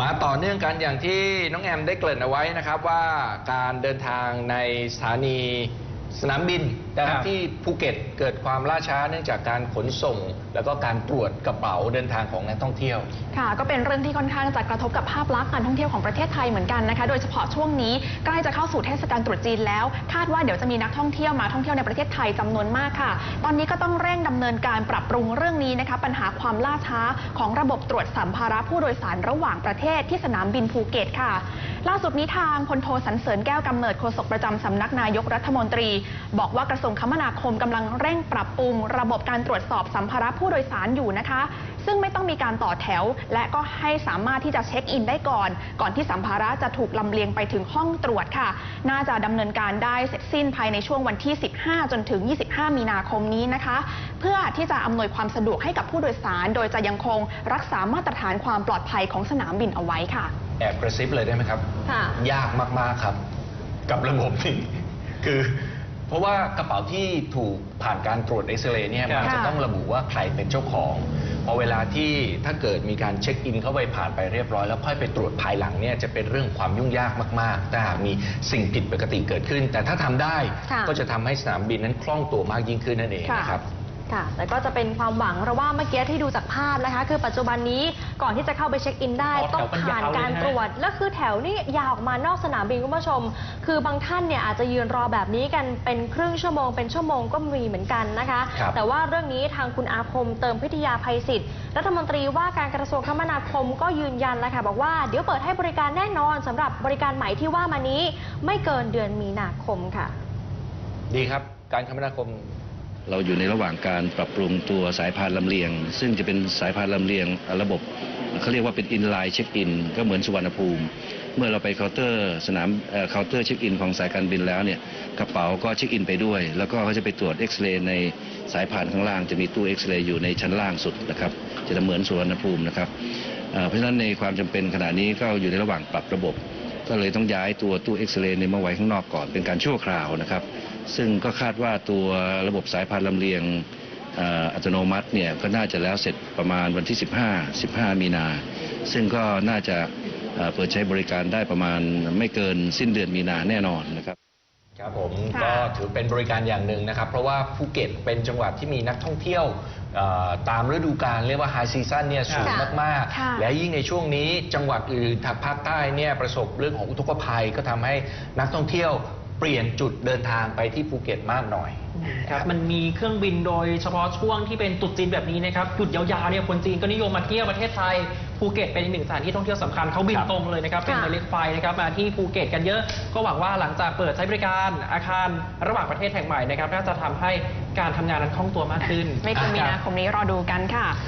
มาต่อเนื่องกันอย่างที่น้องแอมได้เกริ่นเอาไว้นะครับว่าการเดินทางในสถานี สนามบินนะครับครับที่ภูเก็ตเกิดความล่าช้าเนื่องจากการขนส่ง แล้วก็การตรวจกระเป๋าเดินทางของนักท่องเที่ยว ค่ะ ก็เป็นเรื่องที่ค่อนข้างจะกระทบกับภาพลักษณ์การท่องเที่ยวของประเทศไทยเหมือนกันนะคะ โดยเฉพาะช่วงนี้ใกล้จะเข้าสู่เทศกาลตรุษจีนแล้ว คาดว่าเดี๋ยวจะมีนักท่องเที่ยวมาท่องเที่ยวในประเทศไทยจำนวนมากค่ะ ตอนนี้ก็ต้องเร่งดำเนินการปรับปรุงเรื่องนี้นะคะ ปัญหาความล่าช้าของระบบตรวจสัมภาระผู้โดยสารระหว่างประเทศที่สนามบินภูเก็ตค่ะ ล่าสุดนี้ทางพลโทสันเสริญแก้วกำเนิดโฆษกประจำสำนักนายกรัฐมนตรี บอกว่ากระทรวงคมนาคมกำลังเร่งปรับปรุง ระบบการตรวจสอบสัมภาระผู้โดยสารอยู่นะคะ ซึ่งไม่ต้องมีการต่อแถว และก็ให้สามารถที่จะเช็คอินได้ก่อน ก่อนที่สัมภาระจะถูกลำเลียงไปถึงห้องตรวจค่ะ น่าจะดำเนินการได้เสร็จสิ้นภายในช่วงวันที่ 15 จนถึง 25 มีนาคมนี้นะคะ เพื่อที่จะอำนวยความสะดวกให้กับผู้โดยสาร โดยจะยังคงรักษามาตรฐานความปลอดภัยของสนามบินเอาไว้ค่ะ แอบกระซิบเลยได้ไหมครับ ค่ะ ยากมาก ๆ ครับ กับระบบนี้ คือ เพราะว่ากระเป๋าที่ถูกผ่านการตรวจเอ็กซเรย์เนี่ยมันค่ะจะต้องระบุว่าใครเป็นเจ้าของพอเวลาที่ถ้าเกิดมีการเช็คอินเข้าไปผ่านไปเรียบร้อยแล้วค่อยไปตรวจภายหลังเนี่ยจะเป็นเรื่องความยุ่งยากมากๆถ้าหากมีสิ่งผิดปกติเกิดขึ้น แต่ถ้าทำได้ค่ะก็จะทำให้สนามบินนั้นคล่องตัวมากยิ่งขึ้นนั่นเองค่ะนะครับ ค่ะแต่ก็จะเป็นความหวังเพราะว่าเมื่อกี้ที่ดูจากภาพนะคะ คือปัจจุบันนี้ก่อนที่จะเข้าไปเช็คอินได้ต่อแถวต้องผ่านกันยาวเลยนะ การตรวจ แล้วคือแถวนี่ยาวออกมานอกสนามบินคุณผู้ชม คือบางท่านเนี่ยอาจจะยืนรอแบบนี้กันเป็นครึ่งชั่วโมงเป็นชั่วโมงก็มีเหมือนกันนะคะ ครับ แต่ว่าเรื่องนี้ทางคุณอาคมเติมพิทยาภัยศิษย์รัฐมนตรีว่าการกระทรวงคมนาคมก็ยืนยันแล้วค่ะบอกว่าเดี๋ยวเปิดให้บริการแน่นอนสำหรับบริการใหม่ที่ว่ามานี้ ไม่เกินเดือนมีนาคมค่ะ ดีครับ การคมนาคม เราอยู่ในระหว่างการปรับปรุงตัวสายพานลำเลียง ซึ่งจะเป็นสายพานลำเลียงระบบเขาเรียกว่าเป็นอินไลน์เช็คอินก็เหมือนสุวรรณภูมิ เมื่อเราไปเคาน์เตอร์สนามเคาน์เตอร์เช็คอินของสายการบินแล้วเนี่ยกระเป๋าก็เช็คอินไปด้วย แล้วก็เขาจะไปตรวจเอ็กซเรย์ในสายพานข้างล่างจะมีตู้เอ็กซเรย์อยู่ในชั้นล่างสุดนะครับจะเหมือนสุวรรณภูมินะครับเพราะฉะนั้นในความจำเป็นขณะนี้ก็อยู่ในระหว่างปรับระบบ ก็เลยต้องย้ายตัวตู้เอ็กซเรย์เนี่ยมาไว้ข้างนอกก่อนเป็นการชั่วคราวนะครับ ซึ่งก็คาดว่าตัวระบบสายพานลำเลียงอัตโนมัติเนี่ยก็น่าจะแล้วเสร็จประมาณวันที่ 15 15 มีนา ซึ่งก็น่าจะเปิดใช้บริการได้ประมาณไม่เกินสิ้นเดือนมีนาแน่นอนนะครับ ครับผมค่ะก็ถือเป็นบริการอย่างหนึ่งนะครับ เพราะว่าภูเก็ตเป็นจังหวัดที่มีนักท่องเที่ยวเอ่อตามฤดูกาลเรียกว่าไฮซีซั o นเนี่ยสูงค่ะมาก ค่ะๆ และยิ่งในช่วงนี้จังหวัดอื่นทางภาคใต้เนี่ยประสบเรื่องของอุทกภัยก็ทำให้นักท่องเที่ยว เปลี่ยนจุดเดินทางไปที่ภูเก็ตมากหน่อย ครับมันมีเครื่องบินโดยเฉพาะช่วงที่เป็นตรุษจีนแบบนี้นะครับหยุดยาวๆเนี่ยคนจีนก็นิยมมาเที่ยวประเทศไทยภูเก็ตเป็นอีกหนึ่งสถานที่ท่องเที่ยวสำคัญเขาบินครับตรงเลยนะครับเป็นค่ะไมเล็กไฟนะครับมาที่ภูเก็ตกันเยอะก็หวังว่าหลังจากเปิดใช้บริการอาคารระหว่างประเทศแห่งใหม่นะครับน่าจะทำให้การทำงานนั้นคล่องตัวมากขึ้นไม่เกินมีนาคมนี้รอดูกันค่ะ